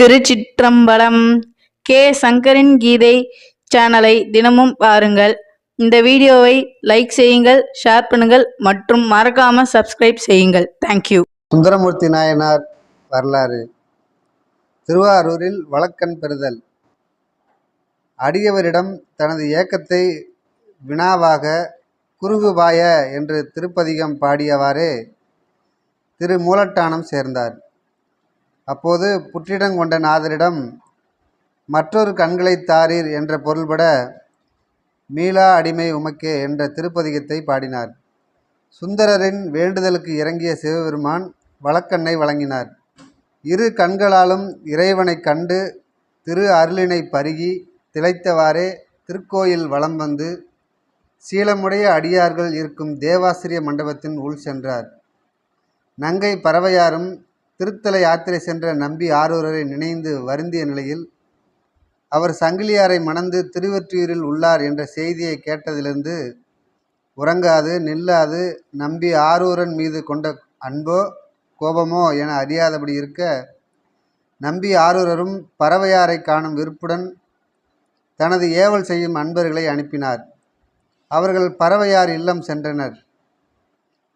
திருச்சிற்றம்பலம் K. சங்கரின் கீதை சேனலை தினமும் பாருங்கள். இந்த வீடியோவை லைக் செய்யுங்கள் ஷேர் பண்ணுங்கள் மற்றும் மறக்காம சப்ஸ்கிரைப் செய்யுங்கள். தேங்க்யூ சுந்தரமூர்த்தி நாயனார் வரலாறு. திருவாரூரில் வழக்கன் பெறுதல். அடியவரிடம் தனது ஏக்கத்தை வினாவாக குருகுபாய என்று திருப்பதிகம் பாடியவாறே திரு மூலட்டானம் சேர்ந்தார். அப்போது புற்றிடங்கொண்ட நாதரிடம் மற்றொரு கண்களை தாரீர் என்ற பொருள்பட மீளா அடிமை உமக்கே என்ற திருப்பதிகத்தை பாடினார். சுந்தரரின் வேண்டுதலுக்கு இறங்கிய சிவபெருமான் வழக்கண்ணை வழங்கினார். இரு கண்களாலும் இறைவனைக் கண்டு திரு அருளினை பருகி திளைத்தவாறே திருக்கோயில் வலம் வந்து சீலமுடைய அடியார்கள் இருக்கும் தேவாசிரிய மண்டபத்தின் உள் சென்றார். நங்கை பறவையாரும் திருத்தல யாத்திரை சென்ற நம்பி ஆரூரரை நினைந்து வருந்திய நிலையில் அவர் சங்கிலியாரை மணந்து திருவெற்றியூரில் உள்ளார் என்ற செய்தியை கேட்டதிலிருந்து உறங்காது நில்லாது நம்பி ஆரூரன் மீது கொண்ட அன்போ கோபமோ என அறியாதபடி இருக்க நம்பி ஆரூரரும் பறவையாரை காணும் விருப்புடன் தனது ஏவல் செய்யும் அன்பர்களை அனுப்பினார். அவர்கள் பறவையார் இல்லம் சென்றனர்.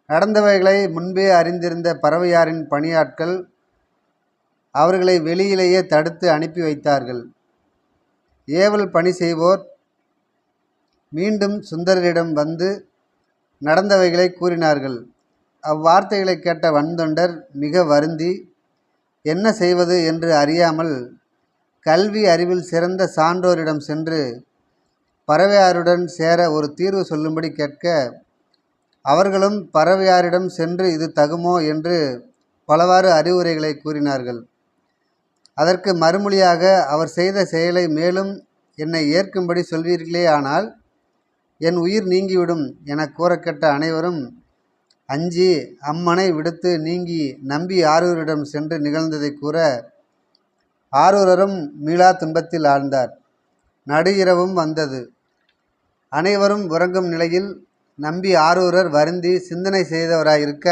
நடந்தவைகளை முன்பே அறிந்திருந்த பறவையாரின் பணியாட்கள் அவர்களை வெளியிலேயே தடுத்து அனுப்பி வைத்தார்கள். ஏவல் பணி செய்வோர் மீண்டும் சுந்தரரிடம் வந்து நடந்தவைகளை கூறினார்கள். அவ்வார்த்தைகளை கேட்ட வன்தொண்டர் மிக வருந்தி என்ன செய்வது என்று அறியாமல் கல்வி அறிவில் சிறந்த சான்றோரிடம் சென்று பறவையாருடன் சேர ஒரு தீர்வு சொல்லும்படி கேட்க அவர்களும் பறவையாரிடம் சென்று இது தகுமோ என்று பலவாறு அறிவுரைகளை கூறினார்கள். அதற்கு மறுமொழியாக அவர் செய்த செயலை மேலும் என்னை ஏற்கும்படி சொல்வீர்களே ஆனால் என் உயிர் நீங்கிவிடும் என கூறக்கெட்ட அனைவரும் அஞ்சி அம்மனை விடுத்து நீங்கி நம்பி ஆரூரிடம் சென்று நிகழ்ந்ததை கூற ஆரூரரும் மீளா துன்பத்தில் ஆழ்ந்தார். நடு இரவும் வந்தது. அனைவரும் உறங்கும் நிலையில் நம்பி ஆரூரர் வருந்தி சிந்தனை செய்தவராயிருக்க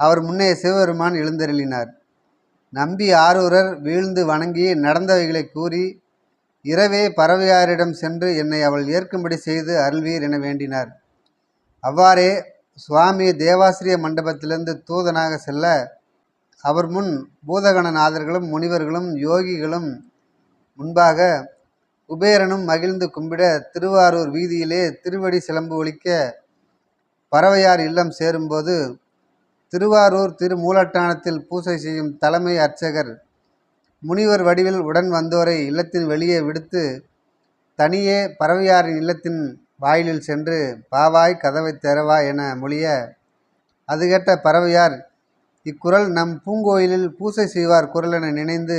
அவர் முன்னே சிவபெருமான் எழுந்தருளினார். நம்பி ஆரூரர் வீழ்ந்து வணங்கி நடந்தவைகளை கூறி இரவே பறவையாரிடம் சென்று என்னை அவள் ஏற்கும்படி செய்து அருள்வீர் என வேண்டினார். அவ்வாறே சுவாமி தேவாசிரிய மண்டபத்திலிருந்து தூதனாக செல்ல அவர் முன் பூதகணநாதர்களும் முனிவர்களும் யோகிகளும் முன்பாக குபேரனும் மகிழ்ந்து கும்பிட திருவாரூர் வீதியிலே திருவடி சிலம்பு ஒழிக்க பறவையார் இல்லம் சேரும்போது திருவாரூர் திருமூலட்டானத்தில் பூசை செய்யும் தலைமை அர்ச்சகர் முனிவர் வடிவில் உடன் வந்தோரை இல்லத்தின் வெளியே விடுத்து தனியே பறவையாரின் இல்லத்தின் வாயிலில் சென்று பாவாய் கதவை திறவா என மொழிய அது கேட்ட பறவையார் இக்குரல் நம் பூங்கோயிலில் பூசை செய்வார் குரல் என நினைந்து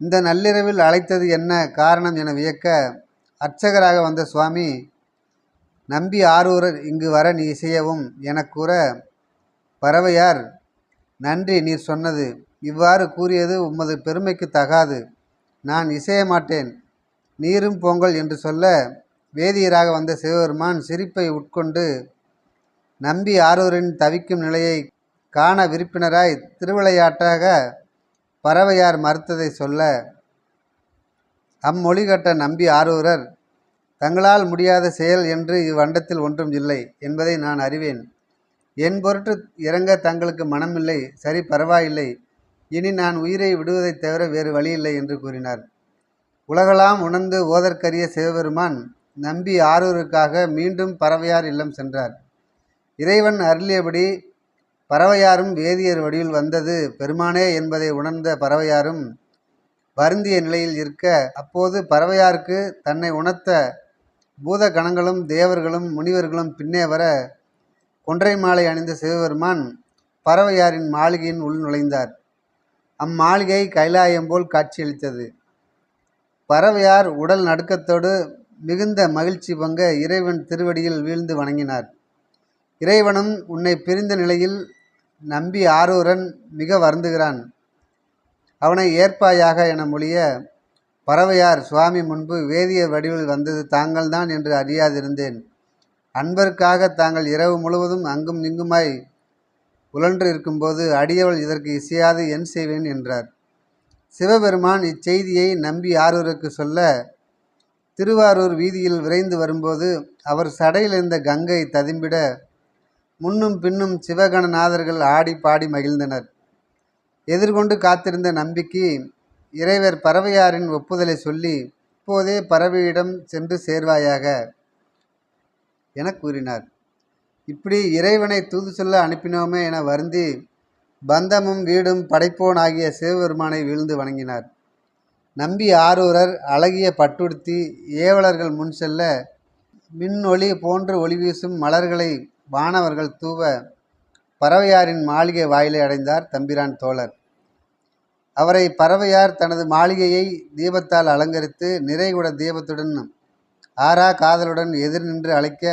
இந்த நள்ளிரவில் அழைத்தது என்ன காரணம் என வியக்க அர்ச்சகராக வந்த சுவாமி நம்பி ஆரூரர் இங்கு வர நீ இசையவும் என கூற பறவையார் நன்றி நீர் சொன்னது. இவ்வாறு கூறியது உமது பெருமைக்கு தகாது. நான் இசைய மாட்டேன். நீரும் பொங்கல் என்று சொல்ல வேதியராக வந்த சிவபெருமான் சிரிப்பை உட்கொண்டு நம்பி ஆரூரின் தவிக்கும் நிலையை காண விருப்பினராய் திருவிளையாட்டாக பறவையார் மறுத்ததை சொல்ல அம்மொழி கட்ட நம்பி ஆரூரர் தங்களால் முடியாத செயல் என்று இவ்வண்டத்தில் ஒன்றும் இல்லை என்பதை நான் அறிவேன். என் பொருட்டு இறங்க தங்களுக்கு மனமில்லை சரி பரவாயில்லை. இனி நான் உயிரை விடுவதைத் தவிர வேறு வழியில்லை என்று கூறினார். உலகளாம் உணர்ந்து ஓதற்கரிய சிவபெருமான் நம்பி ஆரூருக்காக மீண்டும் பறவையார் இல்லம் சென்றார். இறைவன் அருளியபடி பறவையாரும் வேதியர் வடிவில் வந்தது பெருமானே என்பதை உணர்ந்த பறவையாரும் வருந்திய நிலையில் இருக்க அப்போது பறவையாருக்கு தன்னை உணர்த்த பூத கணங்களும் தேவர்களும் முனிவர்களும் பின்னே வர கொன்றை மாலை அணிந்த சிவபெருமான் பறவையாரின் மாளிகையின் உள் நுழைந்தார். அம்மாளிகை கைலாயம் போல் காட்சியளித்தது. பறவையார் உடல் நடுக்கத்தோடு மிகுந்த மகிழ்ச்சி பங்க இறைவன் திருவடியில் வீழ்ந்து வணங்கினார். இறைவனும் உன்னை பிரிந்த நிலையில் நம்பி ஆரூரன் மிக வருந்துகிறான். அவனை ஏற்பாயாக என மொழிய பறவையார் சுவாமி முன்பு வேதிய வடிவில் வந்தது தாங்கள்தான் என்று அறியாதிருந்தேன். அன்பருக்காக தாங்கள் இரவு முழுவதும் அங்கும் இங்குமாய் உழன்று இருக்கும்போது அடியவள் இதற்கு இசையாது என் செய்வேன் என்றார். சிவபெருமான் இச்செய்தியை நம்பி ஆரூருக்கு சொல்ல திருவாரூர் வீதியில் விரைந்து வரும்போது அவர் சடையிலிருந்த கங்கை ததும்பிட முன்னும் பின்னும் சிவகணநாதர்கள் ஆடி பாடி மகிழ்ந்தனர். எதிர்கொண்டு காத்திருந்த நம்பிக்கு இறைவர் பறவையாரின் ஒப்புதலை சொல்லி இப்போதே பறவையிடம் சென்று சேர்வாயாக என கூறினார். இப்படி இறைவனை தூது சொல்ல அனுப்பினோமே என வருந்தி பந்தமும் வீடும் படைப்போன் ஆகிய சிவபெருமானை வீழ்ந்து வணங்கினார். நம்பி ஆரூரர் அழகிய பட்டுடுத்தி ஏவலர்கள் முன் செல்ல மின்னொளி போன்று ஒளி வீசும் மலர்களை வானவர்கள் தூவ பறவையாரின் மாளிகை வாயிலை அடைந்தார் தம்பிரான் தோழர். அவரை பறவையார் தனது மாளிகையை தீபத்தால் அலங்கரித்து நிறைகுட தீபத்துடன் ஆறா காதலுடன் எதிர் நின்று அழைக்க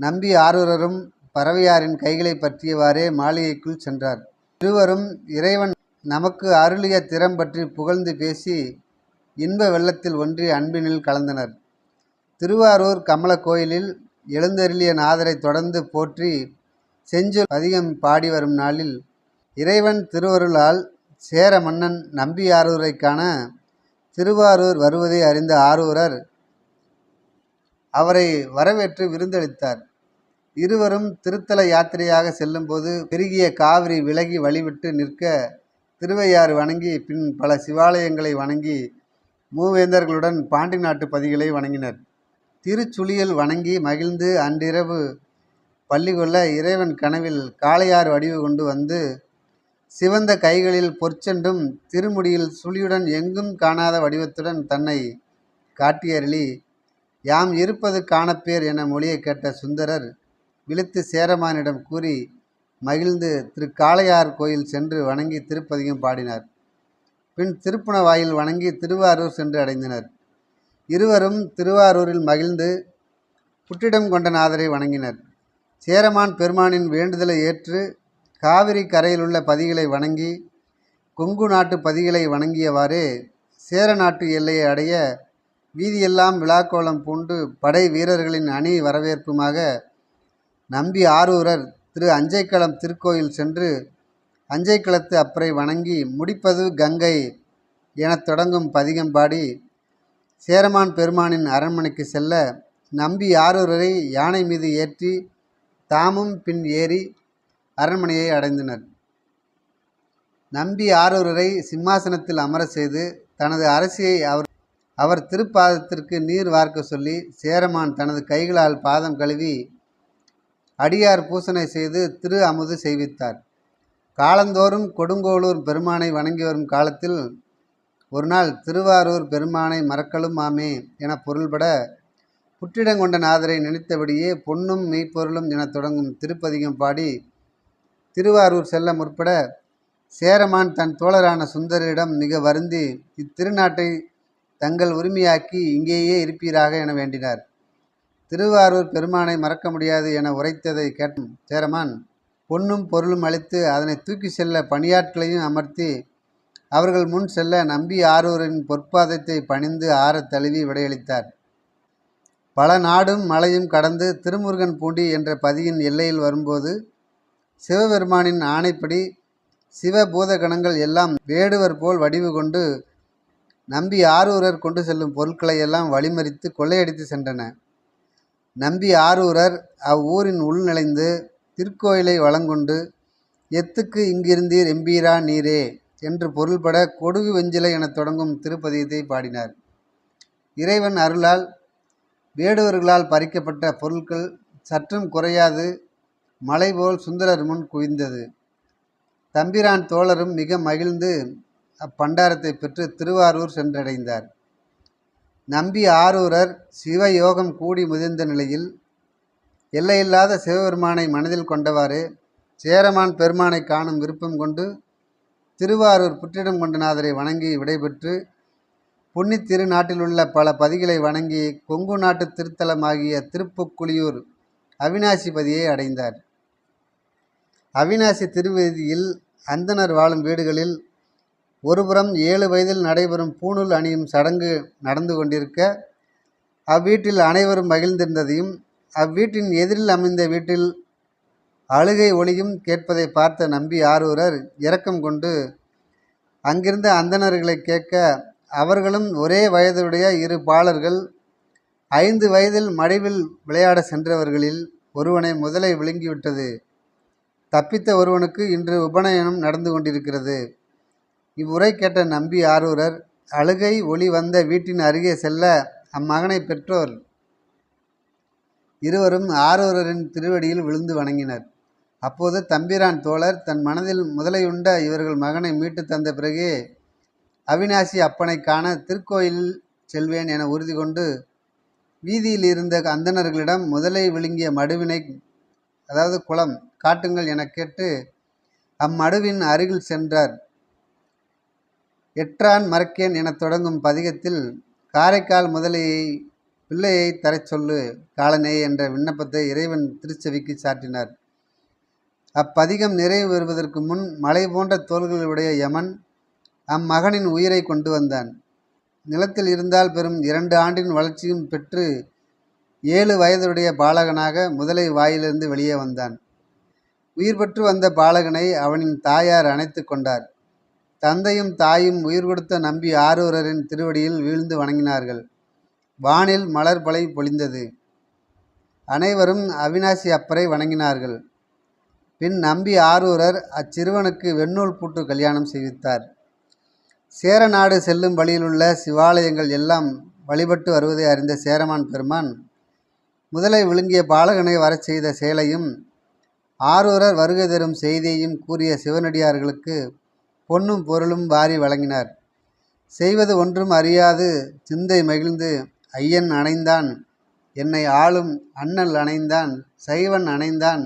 நம்பி ஆரூரரும் பறவையாரின் கைகளை பற்றியவாறே மாளிகைக்குள் சென்றார். இருவரும் இறைவன் நமக்கு அருளிய திறம் பற்றி புகழ்ந்து பேசி இன்ப வெள்ளத்தில் ஒன்றி அன்பினில் கலந்தனர். திருவாரூர் கமல கோயிலில் எழுந்தருளிய நாதரை தொடர்ந்து போற்றி செஞ்சொல் அதிகம் பாடி வரும் நாளில் இறைவன் திருவருளால் சேர மன்னன் நம்பி ஆரூரை காண திருவாரூர் வருவதை அறிந்த ஆரூரர் அவரை வரவேற்று விருந்தளித்தார். இருவரும் திருத்தல யாத்திரையாக செல்லும்போது பெருகிய காவிரி விலகி வழிவிட்டு நிற்க திருவையாறு வணங்கி பின் பல சிவாலயங்களை வணங்கி மூவேந்தர்களுடன் பாண்டி நாட்டு பதிகளை வணங்கினர். திருச்சுழியல் வணங்கி மகிழ்ந்து அன்றிரவு பள்ளி கொள்ள இறைவன் கனவில் காளையார் வடிவு கொண்டு வந்து சிவந்த கைகளில் பொற்சென்றும் திருமுடியில் சுழியுடன் எங்கும் காணாத வடிவத்துடன் தன்னை காட்டியருளி யாம் இருப்பது காணப்பேர் என மொழியை கேட்ட சுந்தரர் விழுத்து சேரமானிடம் கூறி மகிழ்ந்து திரு காளையார் கோயில் சென்று வணங்கி திருப்பதியும் பாடினார். பின் திருப்புண வாயில் வணங்கி திருவாரூர் சென்று அடைந்தனர். இருவரும் திருவாரூரில் மகிழ்ந்து புற்றிடம் கொண்ட நாதரை வணங்கினர். சேரமான் பெருமானின் வேண்டுதலை ஏற்று காவிரி கரையிலுள்ள பதிகளை வணங்கி கொங்கு நாட்டு பதிகளை வணங்கியவாறே சேர நாட்டு எல்லையை அடைய வீதியெல்லாம் விழாக்கோலம் பூண்டு படை வீரர்களின் அணி வரவேற்புமாக நம்பி ஆரூரர் திரு அஞ்சைக்களம் திருக்கோயில் சென்று அஞ்சைக்களத்து அப்பரை வணங்கி முடிப்பது கங்கை எனத் தொடங்கும் பதிகம் பாடி சேரமான் பெருமானின் அரண்மனைக்கு செல்ல நம்பி ஆரூரரை யானை மீது ஏற்றி தாமும் பின் ஏறி அரண்மனையை அடைந்தனர். நம்பி ஆரூரரை சிம்மாசனத்தில் அமர செய்து தனது அரசியை அவர் அவர் திருப்பாதத்திற்கு நீர் வார்க்க சொல்லி சேரமான் தனது கைகளால் பாதம் கழுவி அடியார் பூசனை செய்து திரு அமுது செய்வித்தார். காலந்தோறும் கொடுங்கோளூர் பெருமானை வணங்கி வரும் காலத்தில் ஒரு நாள் திருவாரூர் பெருமானை மறக்கலும் ஆமே என பொருள்பட புற்றிடங்கொண்ட நாதரை நினைத்தபடியே பொன்னும் மெய்ப்பொருளும் எனத் தொடங்கும் திருப்பதிகம் பாடி திருவாரூர் செல்ல முற்பட சேரமான் தன் தோழரான சுந்தரிடம் மிக வருந்தி இத்திருநாட்டை தங்கள் உரிமையாக்கி இங்கேயே இருப்பீராக என வேண்டினார். திருவாரூர் பெருமானை மறக்க முடியாது என உரைத்ததை கேட்டும் சேரமான் பொன்னும் பொருளும் அளித்து அதனை தூக்கி செல்ல பணியாட்களையும் அமர்த்தி அவர்கள் முன் செல்ல நம்பி ஆரூரின் பொற்பாதத்தை பணிந்து ஆறத் தழுவி விடையளித்தார். பல நாடும் மலையும் கடந்து திருமுருகன் பூண்டி என்ற பதியின் எல்லையில் வரும்போது சிவபெருமானின் ஆணைப்படி சிவபூத கணங்கள் எல்லாம் வேடுவர் போல் வடிவு கொண்டு நம்பி ஆரூரர் கொண்டு செல்லும் பொருட்களை எல்லாம் வழிமறித்து கொள்ளையடித்து சென்றன. நம்பி ஆரூரர் அவ்வூரின் உள்நுழைந்து திருக்கோயிலை வளங்கொண்டு எத்துக்கு இங்கிருந்தீர் எம்பீரா நீரே? என்று பொருள்பட கொடுகு வெஞ்சிலை எனத் தொடங்கும் திருப்பதியத்தை பாடினார். இறைவன் அருளால் வேடுவர்களால் பறிக்கப்பட்ட பொருட்கள் சற்றும் குறையாது மலை போல் சுந்தரர் முன் குவிந்தது. தம்பிரான் தோழரும் மிக மகிழ்ந்து அப்பண்டாரத்தை பெற்று திருவாரூர் சென்றடைந்தார். நம்பி ஆரூரர் சிவயோகம் கூடி முதிர்ந்த நிலையில் எல்லையில்லாத சிவபெருமானை மனதில் கொண்டவாறு சேரமான் பெருமானை காணும் விருப்பம் கொண்டு திருவாரூர் புற்றிடம் கொண்டநாதரை வணங்கி விடைபெற்று பொன்னித்திரு திருநாட்டிலுள்ள பல பதிகளை வணங்கி கொங்கு நாட்டு திருத்தலமாகிய திருப்புக்குளியூர் அவினாசிபதியை அடைந்தார். அவினாசி திருவீதியில் அந்தணர் வாழும் வீடுகளில் ஒருபுறம் ஏழு வயதில் நடைபெறும் பூணூல் அணியும் சடங்கு நடந்து கொண்டிருக்க அவ்வீட்டில் அனைவரும் மகிழ்ந்திருந்ததையும் அவ்வீட்டின் எதிரில் அமைந்த வீட்டில் அழுகை ஒளியும் கேட்பதை பார்த்த நம்பி ஆரூரர் இரக்கம் கொண்டு அங்கிருந்த அந்தணர்களை கேட்க அவர்களும் ஒரே வயதுடைய இரு பாலர்கள் ஐந்து வயதில் மடிவில் விளையாட சென்றவர்களில் ஒருவனை முதலை விழுங்கிவிட்டது. தப்பித்த ஒருவனுக்கு இன்று உபநயனம் நடந்து கொண்டிருக்கிறது. இவ்வுரை கேட்ட நம்பி ஆரூரர் அழுகை ஒளி வந்த வீட்டின் அருகே செல்ல அம்மகனை பெற்றோர். இருவரும் ஆரூரரின் திருவடியில் விழுந்து வணங்கினர். அப்போது தம்பிரான் தோழர் தன் மனதில் முதலையுண்ட இவர்கள் மகனை மீட்டு தந்த பிறகே அவினாசி அப்பனை காண திருக்கோயிலில் செல்வேன் என உறுதி கொண்டு வீதியில் இருந்த அந்தணர்களிடம் முதலை விழுங்கிய மடுவினை அதாவது குளம் காட்டுங்கள் என கேட்டு அம்மடுவின் அருகில் சென்றார். எற்றான் மறக்கேன் எனத் தொடங்கும் பதிகத்தில் காரைக்கால் முதலையை பிள்ளையை தரச் சொல்லு காலனே என்ற விண்ணப்பத்தை இறைவன் திருச்செவிக்கு சாட்டினார் அப்பதிகம் நிறைவு பெறுவதற்கு முன் மலை போன்ற தோள்களுடைய யமன் அம்மகனின் உயிரை கொண்டு வந்தான். நிலத்தில் இருந்தால் பெறும் இரண்டு ஆண்டின் வளர்ச்சியும் பெற்று ஏழு வயதுடைய பாலகனாக முதலை வாயிலிருந்து வெளியே வந்தான். உயிர் பெற்று வந்த பாலகனை அவனின் தாயார் அணைத்து கொண்டார். தந்தையும் தாயும் உயிர் கொடுத்த நம்பி ஆரூரரின் திருவடியில் வீழ்ந்து வணங்கினார்கள். வானில் மலர் பலை பொழிந்தது. அனைவரும் அவினாசி அப்பரை வணங்கினார்கள். பின் நம்பி ஆரூரர் அச்சிறுவனுக்கு வெண்ணூல் பூட்டு கல்யாணம் செய்வித்தார். சேரநாடு செல்லும் வழியிலுள்ள சிவாலயங்கள் எல்லாம் வழிபட்டு வருவதை அறிந்த சேரமான் பெருமான் முதலை விழுங்கிய பாலகனை வரச் செய்த செயலையும் ஆரூரர் வருகை தரும் செய்தியையும் கூறிய சிவனடியார்களுக்கு பொன்னும் பொருளும் வாரி வழங்கினார். செய்வது ஒன்றும் அறியாது சிந்தை மகிழ்ந்து ஐயன் அணைந்தான் என்னை ஆளும் அண்ணல் அணைந்தான் சைவன் அணைந்தான்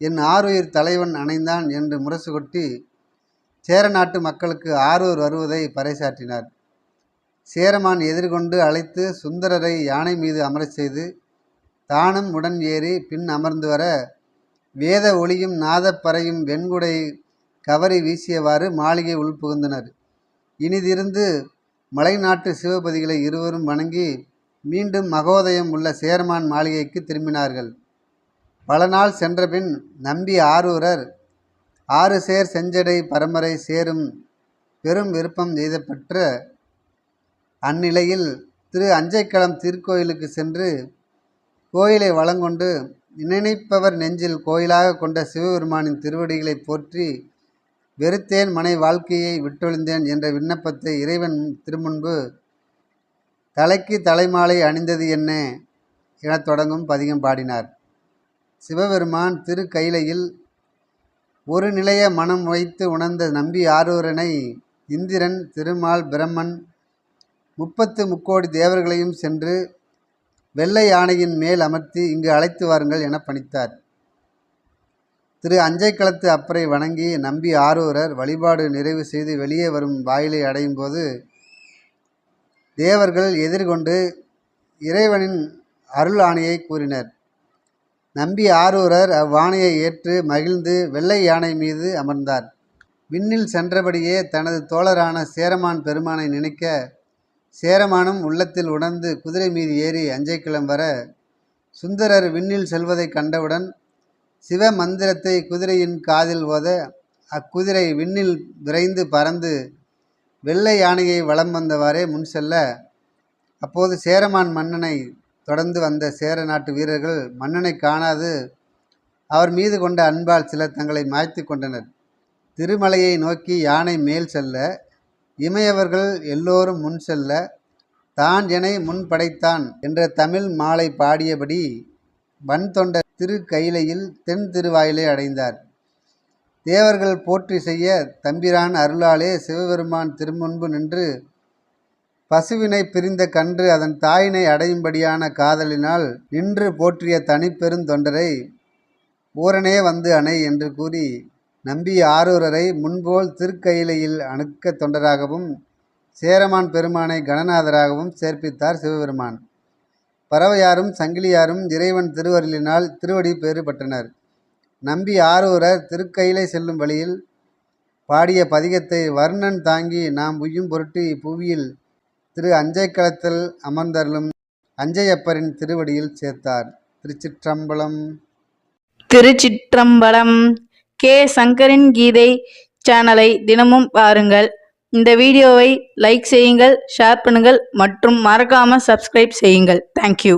என் ஆருயிர் தலைவன் அணைந்தான் என்று முரசு கொட்டி சேர நாட்டு மக்களுக்கு ஆரூர் வருவதை பறைசாற்றினார். சேரமான் எதிர்கொண்டு அழைத்து சுந்தரரை யானை மீது அமரச் செய்து தானும் உடன் ஏறி பின் அமர்ந்து வர வேத ஒளியும் நாதப்பறையும் வெண்குடை கவரி வீசியவாறு மாளிகை உள்புகுந்தனர் இனிதிருந்து மலைநாட்டு சிவபதிகளை இருவரும் வணங்கி மீண்டும் மகோதயம் உள்ள சேரமான் மாளிகைக்கு திரும்பினார்கள். பல நாள் சென்றபின் நம்பி ஆரூரர் ஆறு சேர் செஞ்சடை பரம்பரை சேரும் பெரும் விருப்பம் எய்தப்பெற்ற அந்நிலையில் திரு அஞ்சைக்களம் திருக்கோயிலுக்கு சென்று கோயிலை வளங்கொண்டு நினைப்பவர் நெஞ்சில் கோயிலாக கொண்ட சிவபெருமானின் திருவடிகளை போற்றி வெறுத்தேன் மனை வாழ்க்கையை விட்டொழிந்தேன் என்ற விண்ணப்பத்தை இறைவன் திருமுன்பு தலைக்கு தலைமாலை அணிந்தது என்ன எனத் தொடங்கும் பதிகம் பாடினார். சிவபெருமான் திரு ஒரு நிலைய மனம் வைத்து உணர்ந்த நம்பி ஆரூரனை இந்திரன் திருமால் பிரம்மன் முப்பத்து முக்கோடி தேவர்களையும் சென்று வெள்ளை யானையின் மேல் அமர்த்தி இங்கு அழைத்து வாருங்கள் என பணித்தார். திரு அஞ்சைக்களத்து அப்பரை வணங்கி நம்பி ஆரூரர் வழிபாடு நிறைவு செய்து வெளியே வரும் வாயிலை அடையும் போது தேவர்கள் எதிர்கொண்டு இறைவனின் அருள் ஆணையை கூறினர். நம்பி ஆரூரர் அவ்வாணையை ஏற்று மகிழ்ந்து வெள்ளை யானை மீது அமர்ந்தார். விண்ணில் சென்றபடியே தனது தோழரான சேரமான் பெருமானை நினைக்க சேரமானும் உள்ளத்தில் உணர்ந்து குதிரை மீது ஏறி அஞ்சைக்கிளம் வர சுந்தரர் விண்ணில் செல்வதைக் கண்டவுடன் சிவ மந்திரத்தை குதிரையின் காதில் ஓத அக்குதிரை விண்ணில் விரைந்து பறந்து வெள்ளை யானையை வலம் வந்தவாறே முன் செல்ல அப்போது சேரமான் மன்னனை தொடர்ந்து வந்த சேர நாட்டு வீரர்கள் மன்னனை காணாது அவர் மீது கொண்ட அன்பால் சிலர் தங்களை மாய்த்து கொண்டனர். திருமலையை நோக்கி யானை மேல் செல்ல இமையவர்கள் எல்லோரும் முன் செல்ல தான் எனை முன் படைத்தான் என்ற தமிழ் மாலை பாடியபடி வன் தொண்ட திரு கைலையில் தென் திருவாயிலை அடைந்தார். தேவர்கள் போற்றி செய்ய தம்பிரான் அருளாலே சிவபெருமான் திருமுன்பு நின்று பசுவினை பிரிந்த கன்று அதன் தாயினை அடையும்படியான காதலினால் நின்று போற்றிய தனிப்பெருந்தொண்டரை ஊரனே வந்து அணை என்று கூறி நம்பி ஆரூரரை முன்போல் திருக்கயிலையில் அணுக்க தொண்டராகவும் சேரமான் பெருமானை கணநாதராகவும் சேர்ப்பித்தார் சிவபெருமான். பறவையாரும் சங்கிலியாரும் இறைவன் திருவருளினால் திருவடி பேறு பெற்றனர். நம்பி ஆரூரர் திருக்கயிலை செல்லும் வழியில் பாடிய பதிகத்தை வர்ணன் தாங்கி நாம் உய்யும் பொருட்டு இப்புவியில் திரு அஞ்சைக்களத்தில் அமர்ந்தருளும் அஞ்சையப்பரின் திருவடியில் சேர்த்தார். திருச்சிற்றம்பலம். திருச்சிற்றம்பலம். கே. சங்கரின் கீதை சேனலை தினமும் பாருங்கள். இந்த வீடியோவை லைக் செய்யுங்கள் ஷேர் பண்ணுங்கள் மற்றும் மறக்காமல் சப்ஸ்கிரைப் செய்யுங்கள். தேங்க்யூ